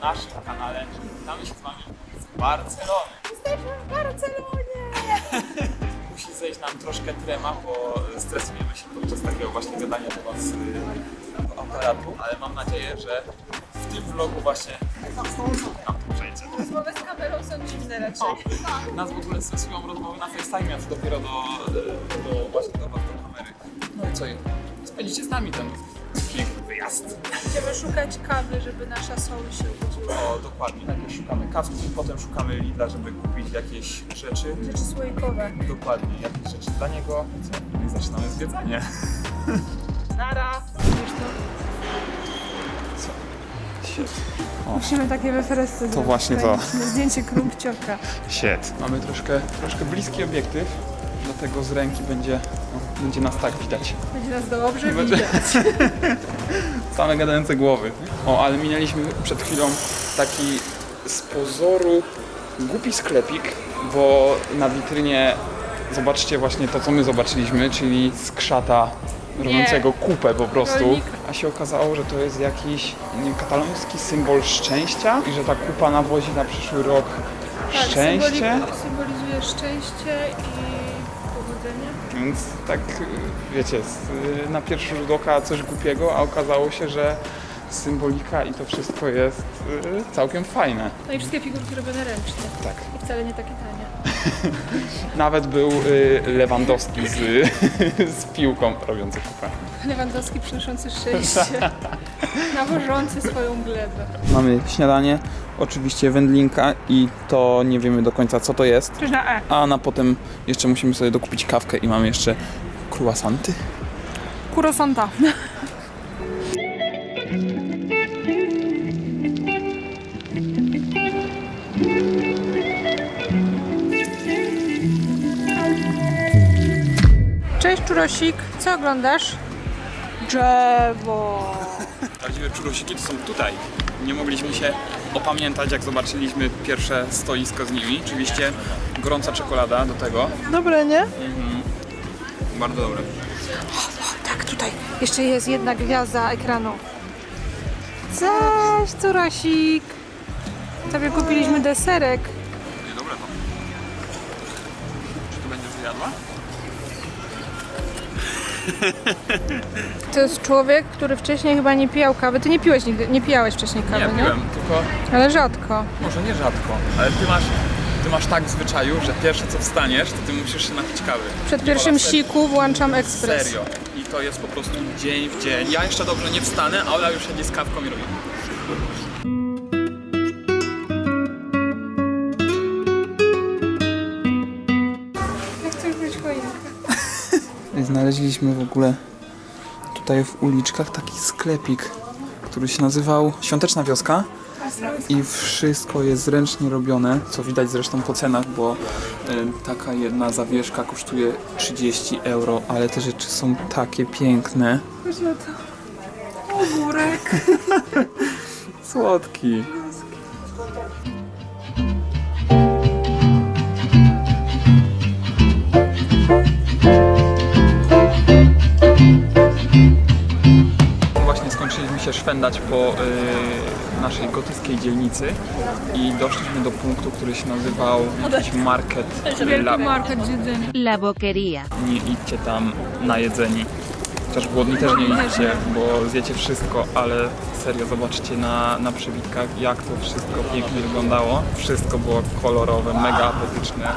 naszym kanale. Witamy się z Wami z Barcelony. Jesteśmy w Barcelonie! Musi zejść nam troszkę trema, bo stresujemy się podczas takiego właśnie gadania do Was y, do aparatu, ale mam nadzieję, że w tym vlogu właśnie nam to przejdzie. Rozmowy z kamerą są dziwne raczej. O, nas w ogóle stresują rozmowy na FaceTime, a co dopiero do, do właśnie do Was, do kamery. No i co, spędzicie z nami ten wyjazd. Będziemy szukać kawy, żeby nasza soul się obudziła. O, dokładnie. Najpierw szukamy kawki, potem szukamy Lidla, żeby kupić jakieś rzeczy. Rzeczy słoikowe. Dokładnie, jakieś rzeczy dla niego. I co? I zaczynamy zwiedzanie. Nara! Wiesz to? Musimy takie referencje zrobić. właśnie to. Zdjęcie krumpcioka. Shit. Mamy troszkę, troszkę bliski obiektyw, dlatego z ręki będzie, no, będzie nas tak widać. Będzie nas dobrze Będzie- widać. Same gadające głowy. O, ale minęliśmy przed chwilą taki z pozoru głupi sklepik, bo na witrynie zobaczcie właśnie to, co my zobaczyliśmy, czyli skrzata robiącego kupę po prostu. Rolnika. A się okazało, że to jest jakiś nie kataloński symbol szczęścia i że ta kupa nawozi na przyszły rok Tak, szczęście. symboli- symbolizuje szczęście i Więc tak, y, wiecie, y, na pierwszy rzut oka coś głupiego, a okazało się, że symbolika i to wszystko jest y, całkiem fajne. No i wszystkie figurki robione ręcznie. Tak. I wcale nie takie tanie. Nawet był Lewandowski z, z piłką robiący kupę. Lewandowski przynoszący szczęście. Nawożący swoją glebę. Mamy śniadanie, oczywiście wędlinka i to nie wiemy do końca co to jest. Na E. A na potem jeszcze musimy sobie dokupić kawkę i mamy jeszcze croissanty. Kurosanta. Cześć Czurosik, co oglądasz? Drzewo. Prawdziwe czurusiki to są tutaj. Nie mogliśmy się opamiętać, jak zobaczyliśmy pierwsze stoisko z nimi. Oczywiście gorąca czekolada do tego. Dobre, nie? Bardzo dobre. Tak, tutaj jeszcze jest jedna gwiazda ekranu. Cześć Czurosik. Tobie kupiliśmy deserek. Nie, dobre to. Czy tu będziesz zjadła? To jest człowiek, który wcześniej chyba nie pijał kawy. Ty nie piłeś nigdy, nie pijałeś wcześniej kawy, Nie, nie? piłem, tylko Ale rzadko. może nie rzadko, ale ty masz, ty masz tak w zwyczaju, że pierwsze co wstaniesz, to ty musisz się napić kawy. Przed pierwszym Ola, serio. siku włączam ekspres. Serio. I to jest po prostu dzień w dzień. Ja jeszcze dobrze nie wstanę, a Ola już siedzi z kawką i robi. Znaleźliśmy w ogóle tutaj w uliczkach taki sklepik, który się nazywał Świąteczna Wioska. I wszystko jest ręcznie robione, co widać zresztą po cenach, bo y, taka jedna zawieszka kosztuje 30 euro, ale te rzeczy są takie piękne. Chodź na to. Ogórek. Słodki. Szwendać po y, naszej gotyckiej dzielnicy i doszliśmy do punktu, który się nazywał jakiś market Wielki La, market jedzenia. La Boquería. nie idźcie tam najedzeni. Chociaż głodni też nie idźcie, bo zjecie wszystko, ale serio zobaczcie na, na przebitkach, jak to wszystko pięknie wyglądało. Wszystko było kolorowe, mega apetyczne.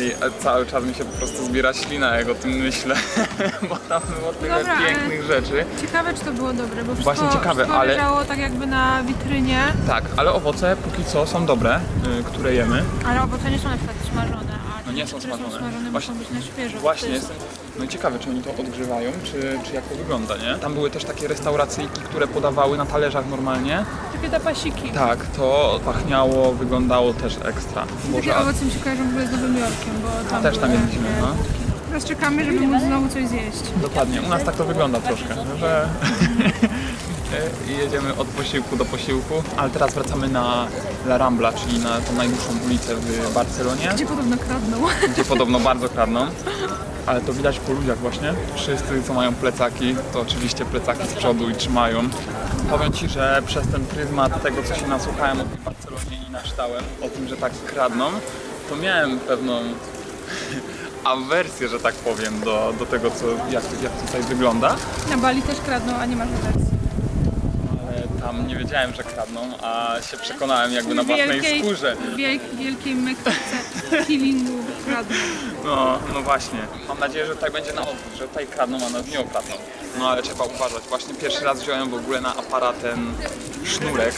I cały czas mi się po prostu zbiera ślina, jak o tym myślę, bo tam było tyle Dobra, pięknych rzeczy. Ciekawe, czy to było dobre, bo wszystko, Właśnie ciekawe, wszystko ale- leżało tak jakby na witrynie, Tak, ale owoce póki co są dobre, y, które jemy. ale owoce nie są na przykład smażone, a No nie są które smażone. są smażone Właśnie- muszą być na świeżo. Właśnie, To jest- jestem no i ciekawy, czy oni to odgrzewają, czy, czy jak to wygląda, nie? Tam były też takie restauracyjki, które podawały na talerzach normalnie. Takie tapasiki. Tak, to pachniało, wyglądało też ekstra. Boże, Takie owoce mi się kojarzą w ogóle z Nowym Jorkiem, bo tam też tam były no. Teraz czekamy, żeby móc znowu coś zjeść. Dokładnie, u nas tak to wygląda troszkę, że i jedziemy od posiłku do posiłku, ale teraz wracamy na La Rambla, czyli na tą najdłuższą ulicę w Barcelonie, Gdzie podobno kradną. gdzie podobno bardzo kradną. Ale to widać po ludziach właśnie. Wszyscy, co mają plecaki, to oczywiście plecaki z przodu i trzymają. Powiem Ci, że przez ten pryzmat tego, co się nasłuchałem o tej Barcelonie i naczytałem, o tym, że tak kradną, to miałem pewną awersję, że tak powiem, do, do tego, co, jak, jak tutaj wygląda. Na Bali też kradną, a nie masz wersji. Ale tam nie wiedziałem, że kradną, a się przekonałem jakby na własnej Wielkiej- skórze. Wielk, wielkiej mekce healingu kradną. No, no właśnie. Mam nadzieję, że tutaj będzie na odwrót, że tutaj kradną, a nas nie okradną. No ale trzeba uważać. Właśnie pierwszy raz wziąłem w ogóle na aparat ten sznurek,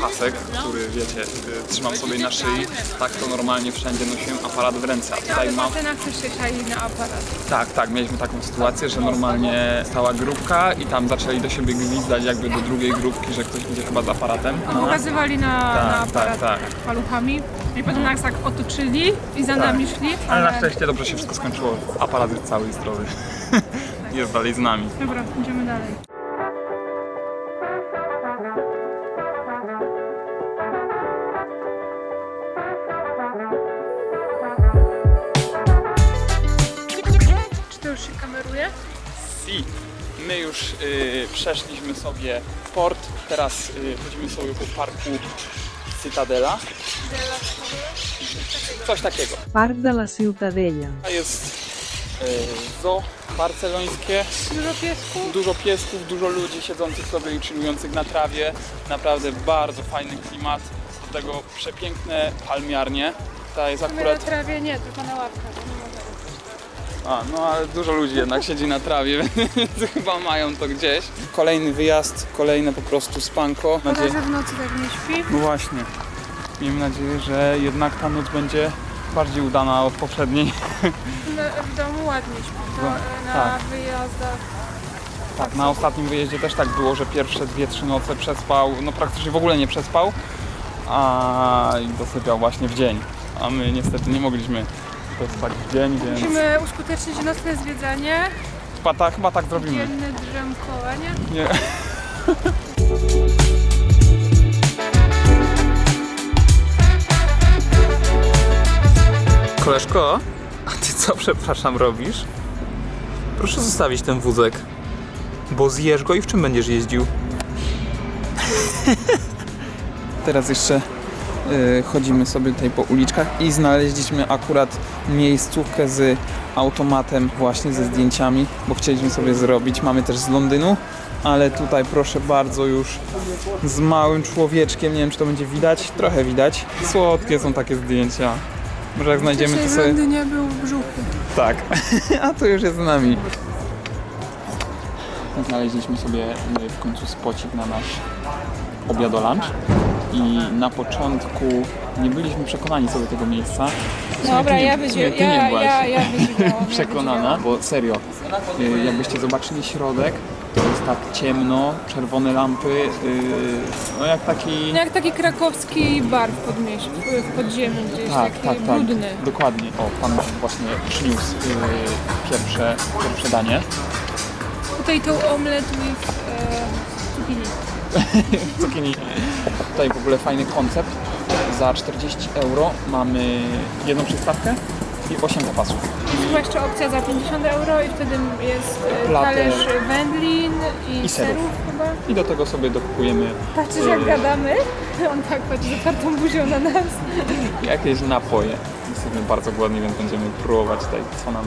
pasek, który wiecie, y, trzymam sobie na szyi. Tak to normalnie wszędzie nosiłem aparat w ręce. A tutaj mam. Atenach też się czai na aparat. Tak, tak, mieliśmy taką sytuację, że normalnie stała grupka i tam zaczęli do siebie gwizdać jakby do drugiej grupki, że ktoś idzie chyba z aparatem. A pokazywali na, Tak, na tak, aparat tak. paluchami. I potem nas tak otoczyli i za nami szli. Ale na szczęście dobrze się wszystko skończyło. Aparat jest cały i zdrowy. Jest dalej z nami. Dobra, idziemy dalej. Czy to już się kameruje? Si. My już y, przeszliśmy sobie port, teraz y, chodzimy sobie po parku Cytadela. Coś takiego. Parc de la Ciutadella. To jest y, zoo barcelońskie, Dużo piesków? dużo piesków, dużo ludzi siedzących sobie i chillujących na trawie. Naprawdę bardzo fajny klimat. Do tego przepiękne palmiarnie. Ta jest My na akurat trawie nie, tylko na ławkach. A, no ale dużo ludzi jednak siedzi na trawie, więc chyba mają to gdzieś. Kolejny wyjazd, kolejne po prostu spanko. Szkoda, że w nocy tak nie śpi. No właśnie. Miejmy nadzieję, że jednak ta noc będzie bardziej udana od poprzedniej. W domu ładnie śpi. No, na tak. wyjazdach. Tak, na ostatnim wyjeździe też tak było, że pierwsze dwie, trzy noce przespał, no praktycznie w ogóle nie przespał, a dosypiał właśnie w dzień. A my niestety nie mogliśmy spać w dzień, więc Musimy uskutecznić nocne zwiedzanie, chyba, ta, chyba tak zrobimy. dzienne drzemkowanie. Nie. Koleżko, a ty co, przepraszam, robisz? Proszę zostawić ten wózek, bo zjesz go i w czym będziesz jeździł? Teraz jeszcze chodzimy sobie tutaj po uliczkach i znaleźliśmy akurat miejscówkę z automatem właśnie ze zdjęciami, bo chcieliśmy sobie zrobić. Mamy też z Londynu, ale tutaj proszę bardzo już z małym człowieczkiem, nie wiem czy to będzie widać, trochę widać. Słodkie są takie zdjęcia. Może jak znajdziemy to Dzisiaj w sobie... Londynie był w brzuchu. Tak, a to już jest z nami. Znaleźliśmy sobie y, w końcu spocik na nasz obiad lunch i na początku nie byliśmy przekonani co do tego miejsca. Dobra, nie, ja będzie, ty ja, nie byłaś ja, ja wydziwiałam. przekonana, bo serio, y, jakbyście zobaczyli środek, to jest tak ciemno, czerwone lampy, y, no jak taki... No jak taki krakowski bar w podziemiu gdzieś, Tak, taki tak, tak. brudny. Dokładnie. O, pan właśnie przyniósł y, pierwsze, pierwsze danie. Tutaj to omlet with e, Zucchini. Tutaj w ogóle fajny koncept. Za 40 euro mamy jedną przystawkę i 8 zapasów. Jest chyba jeszcze opcja za 50 euro i wtedy jest e, Plater. talerz wędlin i, I serów. serów chyba. I do tego sobie dokupujemy Patrzysz jak y, gadamy? On tak patrzy z otwartą buzią na nas. jakieś napoje. Jesteśmy bardzo głodni, więc będziemy próbować tutaj, co nam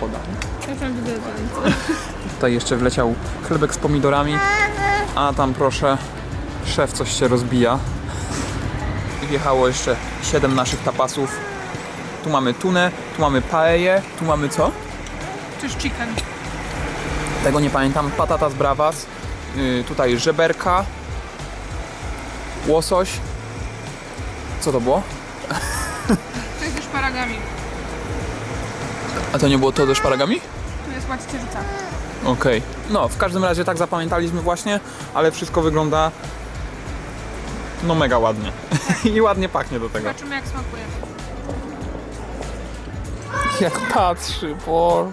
podali. Ja tam widzę Tutaj jeszcze wleciał chlebek z pomidorami, a tam proszę, szef coś się rozbija. Wjechało jeszcze 7 naszych tapasów. Tu mamy tunę, tu mamy paeję, tu mamy co? Już chicken. Tego nie pamiętam. Patatas bravas, yy, tutaj żeberka, łosoś. Co to było? To jest ze szparagami. A to nie było to ze szparagami? Tu jest macierzyca. Okej. No, w każdym razie tak zapamiętaliśmy właśnie, ale wszystko wygląda no mega ładnie. I ładnie pachnie do tego. Zobaczymy jak smakuje. Jak patrzy, Boże.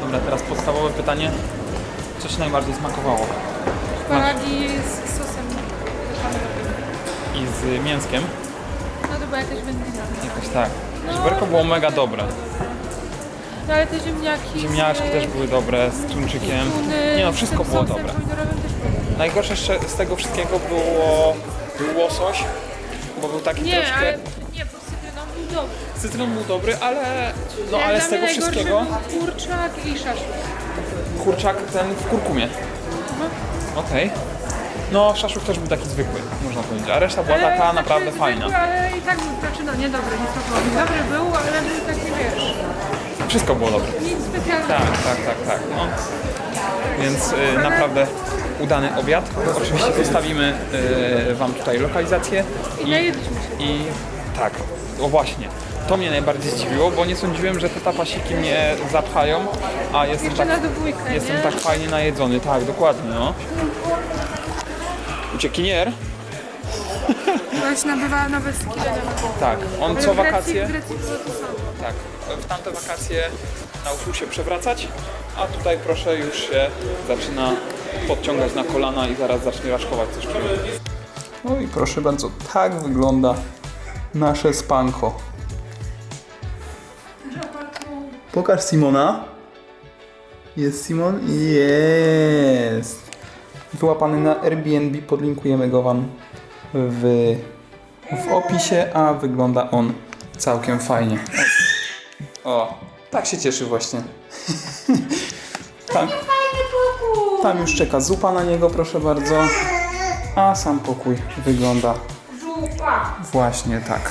Dobra, teraz podstawowe pytanie. Co Ci najbardziej smakowało? Szparagi z sosem. I z mięskiem? No to była jakaś wędlina. Jakoś tak. Żeberko było mega dobre. No ale te ziemniaki... Ziemniaczki z, też były dobre, z tuńczykiem. tuny, Nie no, wszystko było dobre. Najgorsze jeszcze z tego wszystkiego było był łosoś, bo był taki Nie, troszkę... ale nie, bo z cytryną był dobry. Z cytryną był dobry, ale... No ale z tego wszystkiego był kurczak i szaszłyk. kurczak ten w kurkumie. Okej. No, szaszłyk też był taki zwykły, można powiedzieć, a reszta była Ale taka znaczy naprawdę zwykły, fajna. Ale i tak znaczy no nie dobry, nie mi. Dobry był, ale był taki wiesz, Wszystko było dobre. nic specjalnego. Tak, tak, tak, tak. No. Więc y, naprawdę udany obiad. Oczywiście postawimy y, Wam tutaj lokalizację. I najedliśmy się. I tak, o właśnie. To mnie najbardziej zdziwiło, bo nie sądziłem, że te tapasiki mnie zapchają, a jestem Jeszcze tak, na dwójkę, jestem nie? tak fajnie najedzony. Tak, dokładnie, no. Uciekinier? Ktoś nabywa nowe skille. Tak, on co wakacje... W Grecji było to samo. Tak, w tamte wakacje nauczył się przewracać, a tutaj proszę już się zaczyna podciągać na kolana i zaraz zacznie raszkować coś. No i proszę bardzo, tak wygląda nasze spanko. Pokaż Simona. Jest Simon? Jest. Wyłapany na Airbnb, podlinkujemy go Wam w, w opisie, a wygląda on całkiem fajnie. O, tak się cieszy właśnie. Tam, tam już czeka zupa na niego, proszę bardzo. A sam pokój wygląda Żupa! właśnie tak.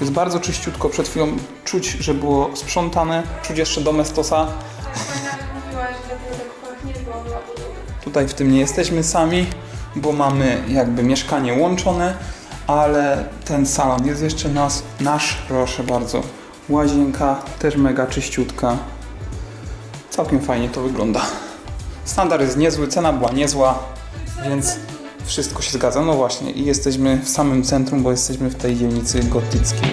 Jest bardzo czyściutko, przed chwilą czuć, że było sprzątane, czuć jeszcze domestosa. Tutaj w tym nie jesteśmy sami, bo mamy jakby mieszkanie łączone, ale ten salon jest jeszcze nas, nasz, proszę bardzo. Łazienka też mega czyściutka. Całkiem fajnie to wygląda. Standard jest niezły, cena była niezła, więc wszystko się zgadza. No właśnie, i jesteśmy w samym centrum, bo jesteśmy w tej dzielnicy gotyckiej.